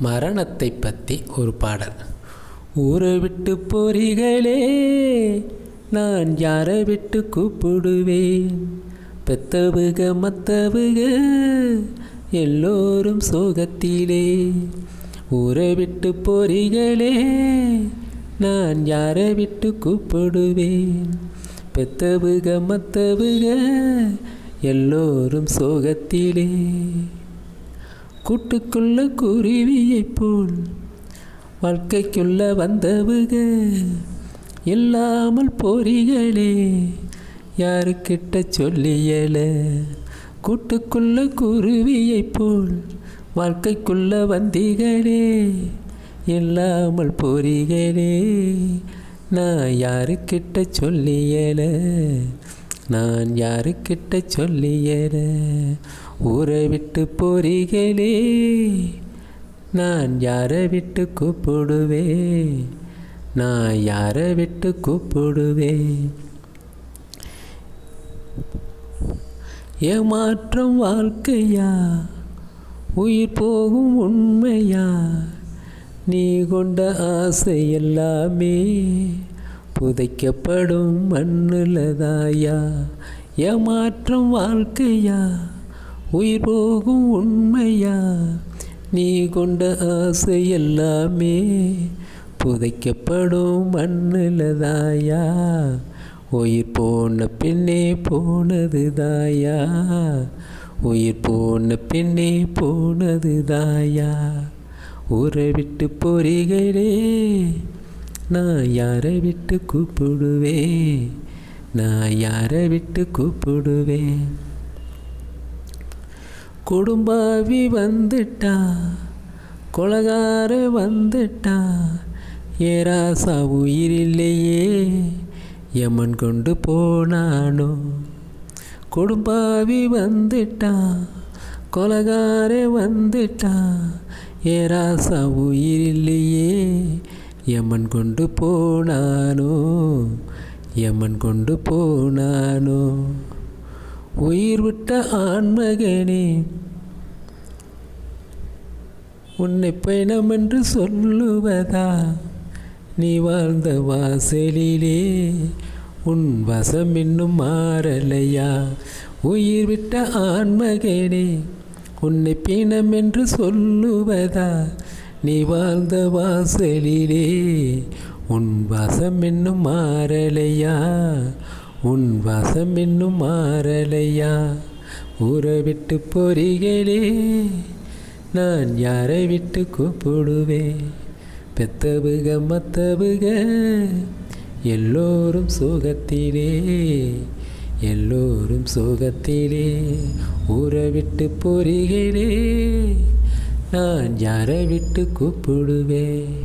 மரணத்தை பற்றி ஒரு பாடல். ஊரை விட்டு போறீகளே நான் யாரை விட்டு கூப்பிடுவேன்? பெத்தவுக மத்தவுக எல்லோரும் சோகத்திலே. ஊரை விட்டு போறீகளே நான் யாரை விட்டு கூப்பிடுவேன்? பெத்தவுக மத்தவுக எல்லோரும் சோகத்திலே. கூட்டுக்குள்ள குருவியைப் போல் வாழ்க்கைக்குள்ள வந்தவுக. இல்லாமல் போறீகளே யாருக்கிட்ட சொல்லியல? கூட்டுக்குள்ள குருவியைப் போல் வாழ்க்கைக்குள்ள வந்தீகளே இல்லாமல் போறீகளே நான் யாருக்கிட்ட சொல்லியலை? நான் யாருக்கிட்ட சொல்லியல ஊரை விட்டு போறீகளே நான் யாரை விட்டு கூப்பிடுவேன்? நான் யாரை விட்டு கூப்பிடுவேன்? ஏமாற்றம் வாழ்க்கையா? உயிர் போகும் உண்மையா? நீ கொண்ட ஆசை எல்லாமே புதைக்கப்படும் மண்ணுலதாயா ஏமாற்றம் வாழ்க்கையா? உயிர் போகும் உண்மையா? நீ கொண்ட ஆசை எல்லாமே புதைக்கப்படும் மண்ணுலதாயா உயிர் போன பின்னே போனது தாயா? உயிர் போன பின்னே போனது தாயா? ஊரை விட்டு போறீகளே நான் யாரை விட்டு கூப்பிடுவேன் நான் யாரை விட்டு கூப்பிடுவேன் குடும்பாவி வந்துட்டா கொலகார வந்துட்டா ஏராசா உயிரில்லையே யமன் கொண்டு போனானோ? குடும்பாவி வந்துட்டா கொலகார வந்துட்டா ஏராசா உயிரில்லையே யமன் கொண்டு போனானோ? யமன் கொண்டு போனானோ? உயிர் விட்ட ஆண்மகனே உன்னை பயணம் என்று சொல்லுவதா? நீ வாழ்ந்த வாசலிலே உன் வசம் இன்னும் மாறலையா? உயிர் விட்ட ஆண்மகனே உன்னை பிணம் என்று சொல்லுவதா? நீ வாழ்ந்த வாசலிலே உன் வசம் இன்னும் மாறலையா உன் வசம் இன்னும் மாறலையா ஊரை விட்டு பொறிகளே நான் யாரை விட்டு கூப்பிடுவேன்? பெத்தவுக மத்தவுக எல்லோரும் சோகத்திலே எல்லோரும் சோகத்திலே. ஊரை விட்டு பொறிகளே நான் யாரை விட்டு கூப்பிடுவேன்?